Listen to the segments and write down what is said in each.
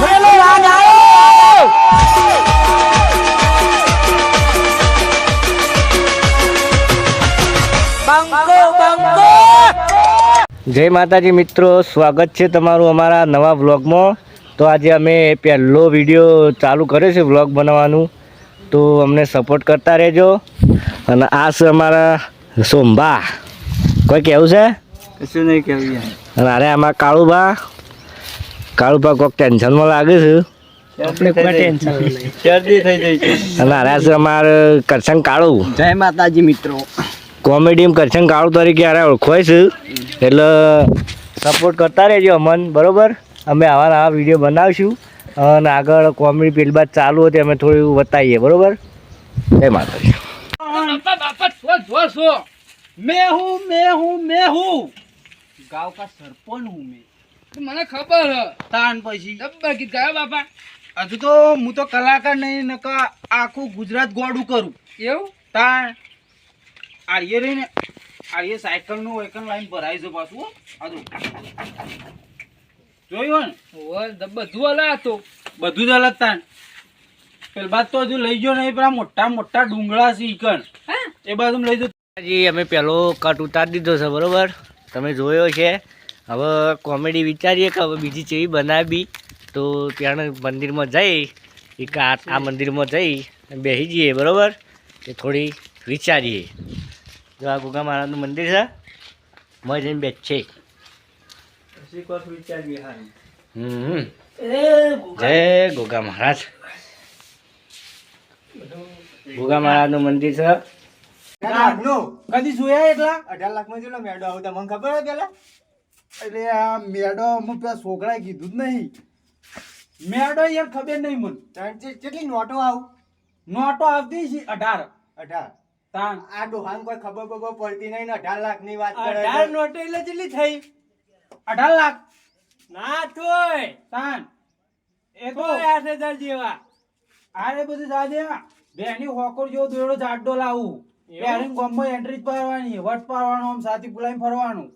રાજ આવ્યો જય માતાજી મિત્રો સ્વાગત છે તમારું અમારા નવા વ્લોગમાં. તો આજે અમે પહેલો વીડિયો ચાલુ કર્યો છે વ્લોગ બનાવવાનું. તો અમને સપોર્ટ કરતા રહેજો. અને આ છે અમારા સોમભા કોઈ કેવું છે? કશું નહીં કહેવું અને અરે આમાં કાળુભા. કાળુપા કોક ટેન્શનમાં લાગે છે. આપણે કોઈ ટેન્શન નહીં. શરદી છે. કાળુ. જય માતાજી મિત્રો. કોમેડીમાં કરશન કાળુ તરીકે આરે ઓળખોય છે. એટલે સપોર્ટ કરતા રહેજો અમન બરોબર? અમે આવા નવા વીડિયો બનાવીશું. અને આગળ કોમેડી પેલી બાદ ચાલુ હતી અમે થોડું બતાવીએ બરોબર? જય માતાજી. મેં. મને ખબર તાન પછી. ડબ્બા ગીત ગાયો બાપા? હજુ તો હું તો કલાકાર નહીં નકા આખું ગુજરાત ગોડું કરું. એવું? તાન. આર્ય રહીને આર્ય સાયકલનું વેકન લાઈન ભરાય છે પાછું હજુ જોયું ને? બધું અલગ હતું બધું જ અલગ તાન. પેલા તો હજુ લઈ ગયો નહીં પેલા મોટા મોટા ડુંગળા છે ઈકણ એ બાજુ લઈ જાઓ જી અમે પેલો કટ ઉતારી દીધો છે બરોબર? તમે જોયો છે? હવે કોમેડી વિચારીએ કે હવે બીજી ચેવી બનાવી. તો ત્યાં મંદિરમાં જઈ એક આ મંદિરમાં જઈ બેસી જઈએ બરોબર? એ થોડી વિચારીએ. જો આ ગોગા મહારાજનું મંદિર છે મજા જઈને બેઠ છે. હમ. જય ગોગા મહારાજ. ગોગા મહારાજનું મંદિર છે. કદી જોયા એટલા? અઢાર લાખમાં જેટલો મેડો આવું તમને ખબર હોય પેલા? એટલે આ મેડો અમુક પેલા છોકરાએ કીધું જ નહીં. મેડો યાર ખબર નહીં મને. ત્રણ કેટલી નોટો આવ? નોટો આવતી છે અઢાર. અઢાર. તાણ આ ડોહાન કોઈ ખબર બબર પડતી નહીં ને અઢાર લાખની વાત કરે અઢાર નોટ એટલે કેટલી થઈ? અઢાર લાખ. ના તોય. તાન. એ તો આઠ હજાર જેવા? આરે બધું જા બેની હોકર જેવો દોડો જાડો લાવું. બેની ગોમ્બો એન્ટ્રી જ પાડવાની વટ પાડવાનું આમ સાથી પુલાઈ ફરવાનું.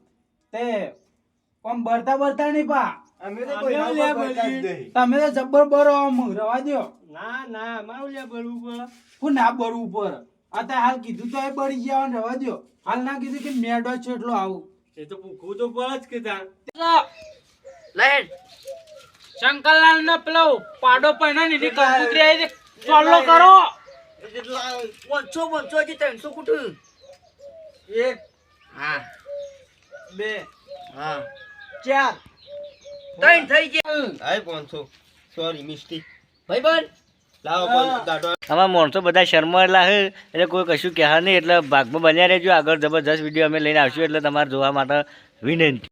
તે આમ બરતા બરતા નહીં પા. અમે તો. તમે તો જબ્બર બરો આમ રવા દો ના ના મારું લે બરવું પર હું ના બરવું પર આ તો હાલ કીધું તો એ બળી ગયા રવા દ્યો. હાલ ના કીધું કે મેડો છે એટલો આવું. એ તો ભૂખવું તો પડે જ કીધા લેટ શંકરલાલ ને પેલો પાડો પહેના ની એની કંકુતરી આવી છે. ચોલ્લો કરો. એક હા. બે. હા. ચાર. ત્રણ થઈ ગયા. આય પાંચસો સોરી મિસ્ટેક ભાઈ બન આમાં માણસો બધા શરમાયેલા છે એટલે કોઈ કશું કહેવા નહીં એટલે ભાગમાં બન્યા રહેજો. આગળ જબરજસ્ત વીડિયો અમે લઈને આવશું એટલે તમારે જોવા માટે વિનંતી.